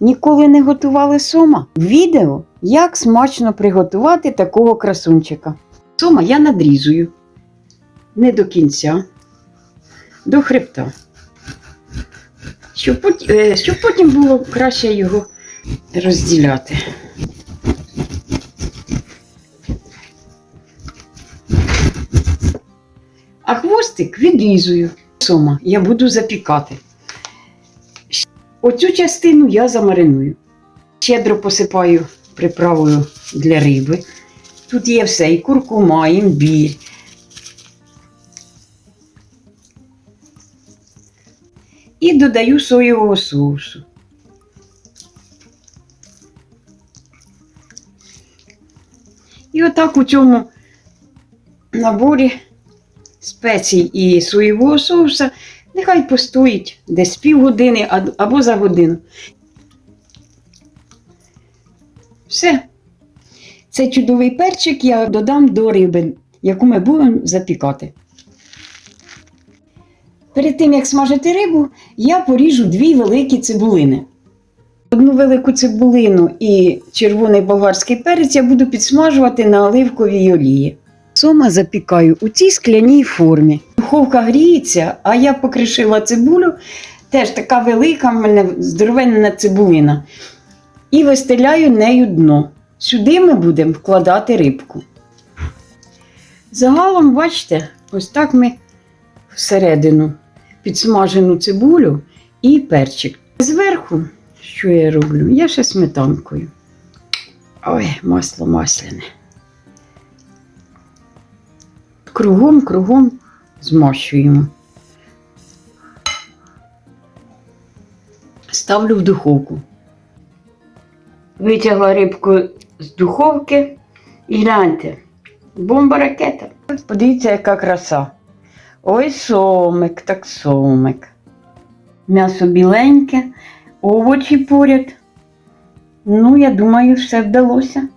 Ніколи не готували сома? Відео, як смачно приготувати такого красунчика. Сома я надрізую. Не до кінця, до хребта. Щоб е, щоб потім було краще його розділяти. А хвостик відрізую. Сома, я буду запікати. Оцю частину я замариную. Щедро посипаю приправою для риби. Тут є все, і куркума, і імбір. І додаю соєвого соусу. І отак у цьому наборі спецій і соєвого соуса нехай постоїть десь півгодини або за годину. Все. Цей чудовий перчик я додам до риби, яку ми будемо запікати. Перед тим, як смажити рибу, я поріжу дві великі цибулини. Одну велику цибулину і червоний болгарський перець я буду підсмажувати на оливковій олії. Сома запікаю у цій скляній формі. Духовка гріється, а я покришила цибулю, теж така велика, в мене здоровенна цибулина. І вистеляю нею дно. Сюди ми будемо вкладати рибку. Загалом, бачите, ось так ми всередину підсмажену цибулю і перчик. Зверху, що я роблю? Я ще сметанкою. Ой, масло масляне. Кругом, кругом змащуємо. Ставлю в духовку. Витягла рибку з духовки і гляньте. Бомба ракета. Подивіться, яка краса. Ой, сомик, так сомик. М'ясо біленьке, овочі поряд. Ну, я думаю, все вдалося.